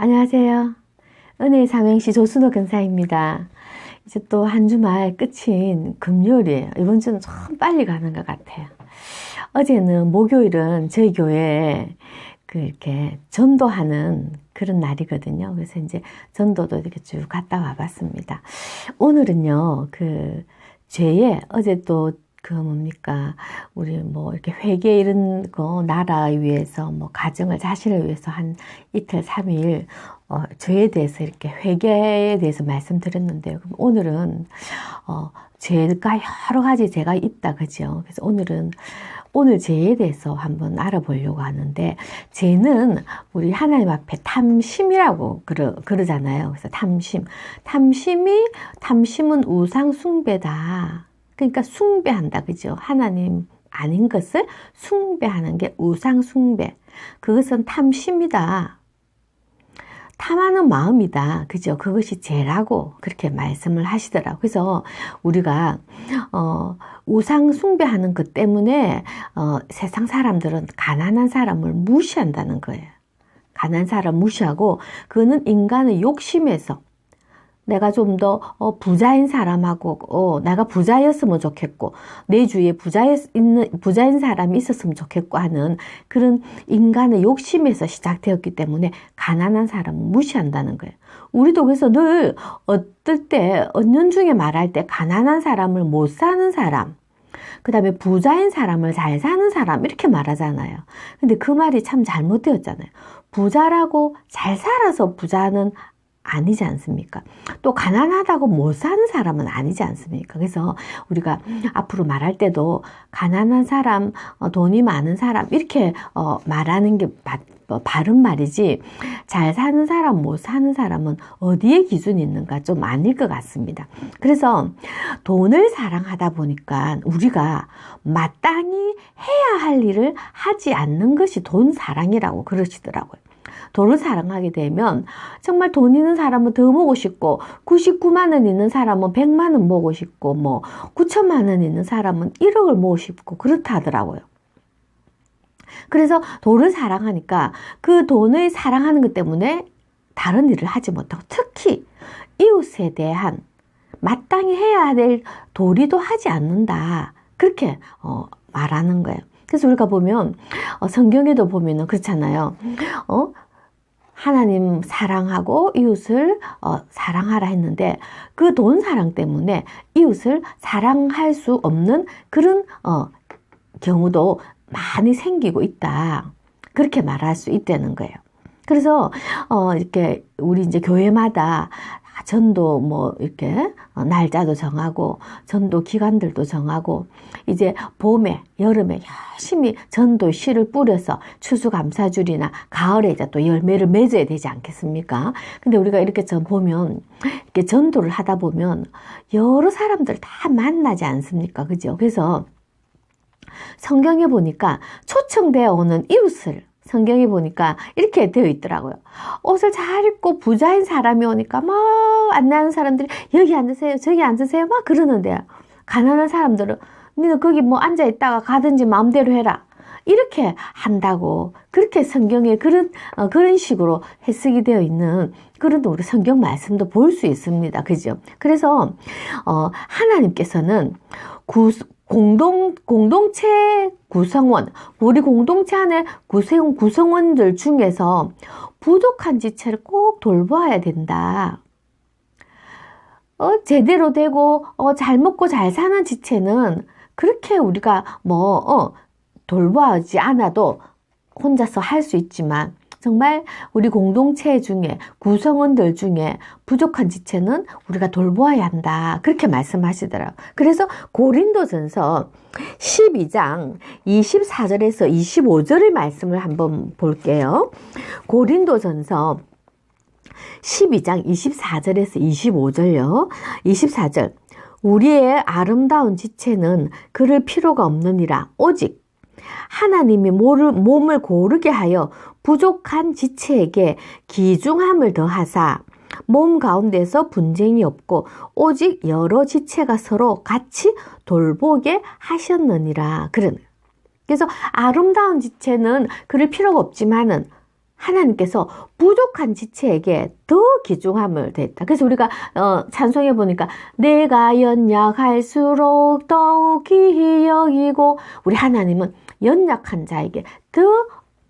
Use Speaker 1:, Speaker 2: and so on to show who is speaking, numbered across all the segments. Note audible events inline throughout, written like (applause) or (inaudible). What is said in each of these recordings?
Speaker 1: 안녕하세요. 은혜의 삼행시 조순호 근사입니다. 이제 또 한 주말 끝인 금요일이에요. 이번 주는 좀 빨리 가는 것 같아요. 어제는 목요일은 저희 교회에 그 이렇게 전도하는 그런 날이거든요. 그래서 이제 전도도 이렇게 쭉 갔다 와봤습니다. 오늘은요, 그 죄에 어제 또 그 뭡니까 우리 뭐 이렇게 회계 이런 거 나라 위해서 뭐 가정을 자신을 위해서 한 이틀 삼일 어, 죄에 대해서 이렇게 회계에 대해서 말씀드렸는데요. 그럼 오늘은 어, 죄가 여러 가지 죄가 있다 그죠? 그래서 오늘은 오늘 죄에 대해서 한번 알아보려고 하는데 죄는 우리 하나님 앞에 탐심이라고 그러, 그러잖아요. 그래서 탐심, 탐심이 탐심은 우상 숭배다. 그러니까 숭배한다. 그죠? 하나님 아닌 것을 숭배하는 게 우상 숭배. 그것은 탐심이다. 탐하는 마음이다. 그죠? 그것이 죄라고 그렇게 말씀을 하시더라고요. 그래서 우리가, 어, 우상 숭배하는 것 때문에, 어, 세상 사람들은 가난한 사람을 무시한다는 거예요. 가난한 사람 무시하고, 그거는 인간의 욕심에서, 내가 좀더 어, 부자인 사람하고 어, 내가 부자였으면 좋겠고 내 주위에 부자였, 있는 부자인 사람이 있었으면 좋겠고 하는 그런 인간의 욕심에서 시작되었기 때문에 가난한 사람은 무시한다는 거예요. 우리도 그래서 늘 어떨 때 언년 중에 말할 때 가난한 사람을 못 사는 사람 그 다음에 부자인 사람을 잘 사는 사람 이렇게 말하잖아요. 근데 그 말이 참 잘못되었잖아요. 부자라고 잘 살아서 부자는 아니지 않습니까? 또 가난하다고 못 사는 사람은 아니지 않습니까? 그래서 우리가 앞으로 말할 때도 가난한 사람, 어, 돈이 많은 사람 이렇게 어, 말하는 게뭐 바른 말이지 잘 사는 사람 못 사는 사람은 어디에 기준이 있는가 좀 아닐 것 같습니다. 그래서 돈을 사랑하다 보니까 우리가 마땅히 해야 할 일을 하지 않는 것이 돈 사랑이라고 그러시더라고요. 돈을 사랑하게 되면 정말 돈 있는 사람은 더 보고 싶고 99만 원 있는 사람은 100만 원 보고 싶고 뭐 9천만 원 있는 사람은 1억을 모으고 싶고 그렇다 하더라고요. 그래서 돈을 사랑하니까 그 돈을 사랑하는 것 때문에 다른 일을 하지 못하고 특히 이웃에 대한 마땅히 해야 될 도리도 하지 않는다. 그렇게 어, 말하는 거예요. 그래서 우리가 보면 어, 성경에도 보면은 그렇잖아요. 어? 하나님 사랑하고 이웃을 어, 사랑하라 했는데 그 돈 사랑 때문에 이웃을 사랑할 수 없는 그런 어, 경우도 많이 생기고 있다. 그렇게 말할 수 있다는 거예요. 그래서 어, 이렇게 우리 이제 교회마다 전도 뭐 이렇게 어, 날짜도 정하고 전도 기간들도 정하고 이제 봄에 여름에 열심히 전도 씨를 뿌려서 추수감사줄이나 가을에 이제 또 열매를 맺어야 되지 않겠습니까? 근데 우리가 이렇게 전 보면 이렇게 전도를 하다 보면 여러 사람들 다 만나지 않습니까? 그죠? 그래서 성경에 보니까 초청되어 오는 이웃을 성경에 보니까 이렇게 되어 있더라고요. 옷을 잘 입고 부자인 사람이 오니까 막 안내하는 사람들이 여기 앉으세요, 저기 앉으세요 막 그러는데요. 가난한 사람들은 너는 거기 뭐 앉아 있다가 가든지 마음대로 해라. 이렇게 한다고 그렇게 성경에 그런 어, 그런 식으로 해석이 되어 있는 그런 우리 성경 말씀도 볼 수 있습니다. 그죠? 그래서 어, 하나님께서는 구, 공동, 공동체 구성원, 우리 공동체 안에 구성, 구성원들 중에서 부족한 지체를 꼭 돌봐야 된다. 어, 제대로 되고, 어, 잘 먹고 잘 사는 지체는 그렇게 우리가 뭐, 어, 돌봐지 않아도 혼자서 할 수 있지만, 정말 우리 공동체 중에 구성원들 중에 부족한 지체는 우리가 돌보아야 한다. 그렇게 말씀하시더라고요. 그래서 고린도전서 12장 24절에서 25절의 말씀을 한번 볼게요. 고린도전서 12장 24절에서 25절요. 24절. 우리의 아름다운 지체는 그럴 필요가 없느니라. 오직 하나님이 몸을 고르게 하여 부족한 지체에게 기중함을 더하사 몸 가운데서 분쟁이 없고 오직 여러 지체가 서로 같이 돌보게 하셨느니라. 그런. 그래서 아름다운 지체는 그럴 필요가 없지만은 하나님께서 부족한 지체에게 더 귀중함을 더했다. 그래서 우리가 어, 찬송해 보니까 내가 연약할수록 더욱 여기고 우리 하나님은 연약한 자에게 더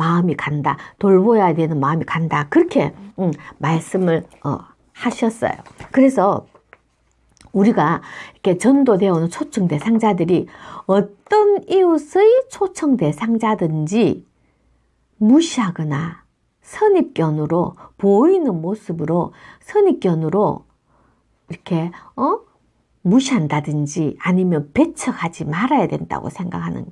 Speaker 1: 마음이 간다. 돌보아야 되는 마음이 간다. 그렇게 음, 말씀을 어, 하셨어요. 그래서 우리가 이렇게 전도되어 오는 초청 대상자들이 어떤 이웃의 초청 대상자든지 무시하거나 선입견으로 보이는 모습으로 선입견으로 이렇게 어 무시한다든지 아니면 배척하지 말아야 된다고 생각하는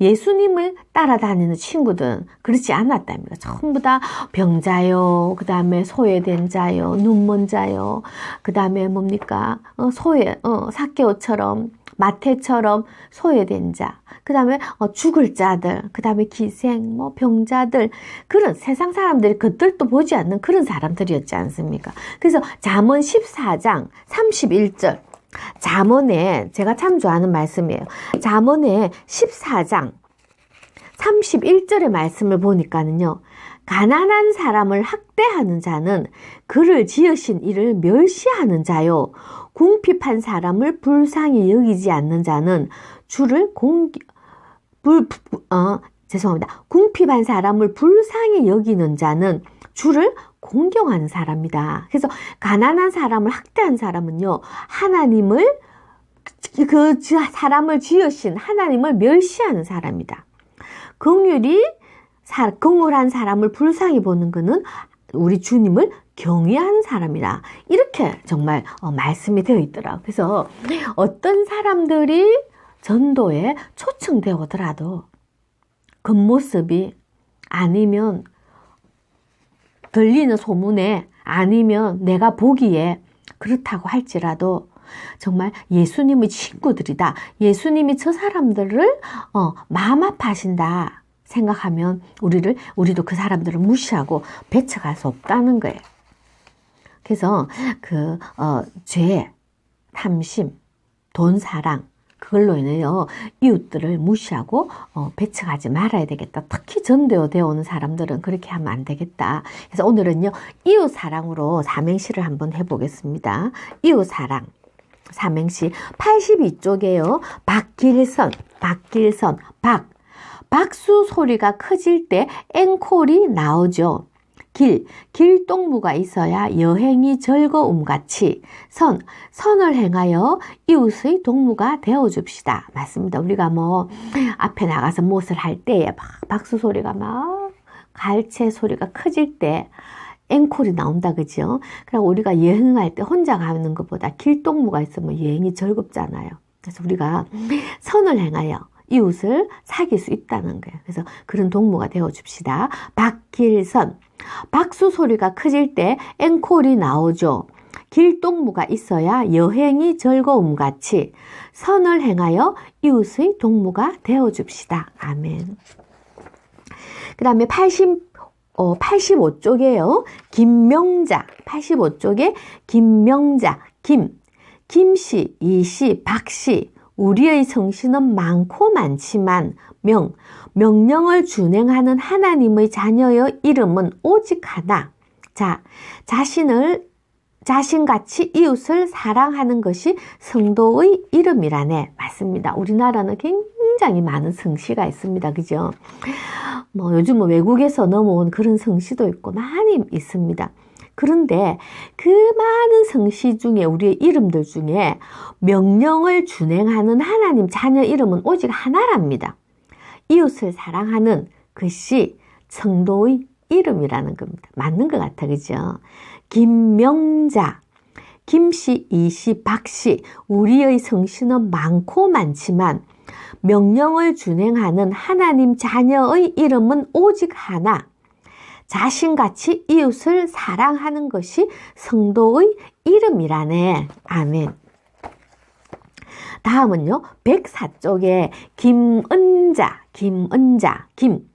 Speaker 1: 예수님을 따라다니는 친구들은 그렇지 않았답니다. 전부 다 병자요, 그 다음에 소외된 자요, 눈먼 자요, 그 다음에 뭡니까? 어, 소외, 어, 사케오처럼, 마태처럼 소외된 자, 그 다음에 어, 죽을 자들, 그 다음에 기생, 뭐 병자들, 그런 세상 사람들이 그들도 보지 않는 그런 사람들이었지 않습니까? 그래서 잠언 14장 31절, 잠언에 제가 참 좋아하는 말씀이에요. 잠언에 14장 31절의 말씀을 보니까는요. 가난한 사람을 학대하는 자는 그를 지으신 이를 멸시하는 자요. 궁핍한 사람을 불쌍히 여기지 않는 자는 주를 공기 불 어, 죄송합니다. 궁핍한 사람을 불쌍히 여기는 자는 주를 공경하는 사람이다. 그래서 가난한 사람을 학대한 사람은요, 하나님을 그 사람을 지으신 하나님을 멸시하는 사람이다. 긍휼이 긍휼한 사람을 불쌍히 보는 것은 우리 주님을 경외하는 사람이다. 이렇게 정말 어, 말씀이 되어 있더라. 그래서 어떤 사람들이 전도에 초청되어 오더라도 겉모습이 아니면 들리는 소문에 아니면 내가 보기에 그렇다고 할지라도 정말 예수님의 친구들이다. 예수님이 저 사람들을 어, 마음 아파하신다 생각하면 우리를 우리도 그 사람들을 무시하고 배척할 수 없다는 거예요. 그래서 그 어, 죄, 탐심, 돈 사랑 그걸로 인해요 이웃들을 무시하고 어, 배척하지 말아야 되겠다. 특히 전되어 되어 오는 사람들은 그렇게 하면 안 되겠다. 그래서 오늘은요 이웃 사랑으로 삼행시를 한번 해보겠습니다. 이웃 사랑. 삼행시 82쪽에요. 박길선, 박길선, 박. 박수 소리가 커질 때 앵콜이 나오죠. 길, 길동무가 있어야 여행이 즐거움 같이 선, 선을 행하여 이웃의 동무가 되어 줍시다. 맞습니다. 우리가 뭐 앞에 나가서 무엇을 할 때에 막 박수 소리가 막 갈채 소리가 커질 때 앵콜이 나온다 그죠? 그럼 우리가 여행할 때 혼자 가는 것보다 길동무가 있으면 여행이 즐겁잖아요. 그래서 우리가 선을 행하여 이웃을 사귈 수 있다는 거예요. 그래서 그런 동무가 되어 줍시다. 박길선 박수 소리가 커질 때 앵콜이 나오죠. 길동무가 있어야 여행이 즐거움 같이 선을 행하여 이웃의 동무가 되어 줍시다. 아멘. 그 다음에 80, 어, 85쪽에요. 김명자. 85쪽에 김명자. 김. 김씨, 이씨, 박씨. 우리의 성씨는 많고 많지만 명. 명령을 준행하는 하나님의 자녀의 이름은 오직 하나. 자, 자신을 자신같이 이웃을 사랑하는 것이 성도의 이름이라네. 맞습니다. 우리나라는 굉장히 많은 성씨가 있습니다. 그죠? 뭐 요즘은 외국에서 넘어온 그런 성씨도 있고 많이 있습니다. 그런데 그 많은 성씨 중에 우리의 이름들 중에 명령을 준행하는 하나님 자녀 이름은 오직 하나랍니다. 이웃을 사랑하는 것이 성도의 이름이라는 겁니다. 맞는 것 같아, 그죠? 김명자, 김씨, 이씨, 박씨, 우리의 성씨는 많고 많지만 명령을 준행하는 하나님 자녀의 이름은 오직 하나. 자신같이 이웃을 사랑하는 것이 성도의 이름이라네. 아멘. 다음은요, 104쪽에 김은자, 김은자, 김.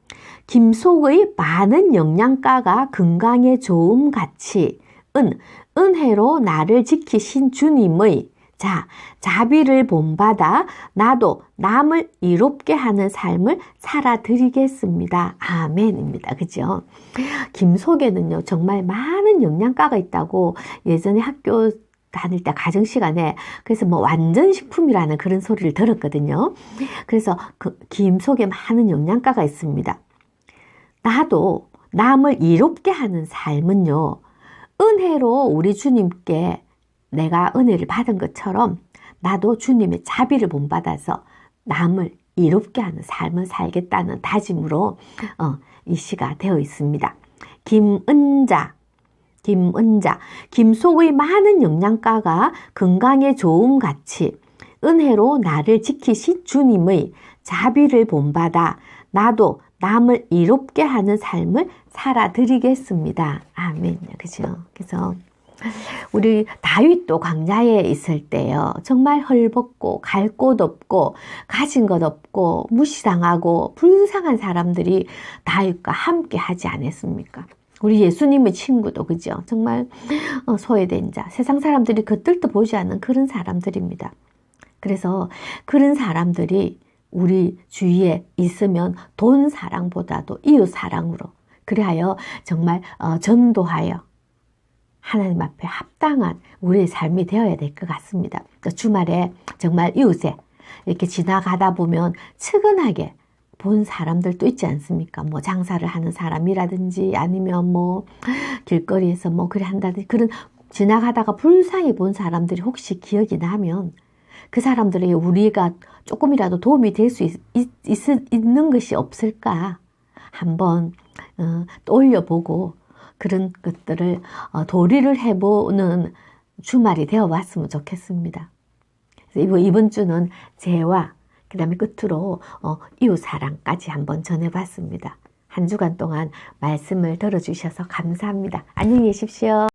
Speaker 1: 김속의 많은 영양가가 건강에 좋음 같이 은, 은혜로 나를 지키신 주님의 자, 자비를 본받아 나도 남을 이롭게 하는 삶을 살아드리겠습니다. 아멘입니다. 그죠? 김 속에는요, 정말 많은 영양가가 있다고 예전에 학교 다닐 때 가정 시간에 그래서 뭐 완전 식품이라는 그런 소리를 들었거든요. 그래서 그 김 속에 많은 영양가가 있습니다. 나도 남을 이롭게 하는 삶은요. 은혜로 우리 주님께 내가 은혜를 받은 것처럼 나도 주님의 자비를 본받아서 남을 이롭게 하는 삶을 살겠다는 다짐으로 어, 이 시가 되어 있습니다. 김은자 김은자, 김속의 많은 영양가가 건강에 좋은 같이 은혜로 나를 지키신 주님의 자비를 본받아 나도 남을 이롭게 하는 삶을 살아드리겠습니다. 아멘. 그죠? 그래서 우리 다윗도 광야에 있을 때요. 정말 헐벗고 갈 곳 없고 가진 것 없고 무시당하고 불쌍한 사람들이 다윗과 함께 하지 않았습니까? 우리 예수님의 친구도 그죠? 정말 어, 소외된 자, 세상 사람들이 겉들도 보지 않는 그런 사람들입니다. 그래서 그런 사람들이 우리 주위에 있으면 돈 사랑보다도 이웃 사랑으로 그리하여 정말 어, 전도하여 하나님 앞에 합당한 우리의 삶이 되어야 될 것 같습니다. 주말에 정말 이웃에 이렇게 지나가다 보면 측은하게 본 사람들도 있지 않습니까? 뭐 장사를 하는 사람이라든지 아니면 뭐 (laughs) 길거리에서 뭐 그래 한다든지 그런 지나가다가 불쌍히 본 사람들이 혹시 기억이 나면 그 사람들에게 우리가 조금이라도 도움이 될 수 있는 것이 없을까? 한번 어, 떠올려보고 그런 것들을 어, 도리를 해보는 주말이 되어 왔으면 좋겠습니다. 이번 주는 재와 그 다음에 끝으로 어, 이웃사랑까지 한번 전해봤습니다. 한 주간 동안 말씀을 들어주셔서 감사합니다. 안녕히 계십시오.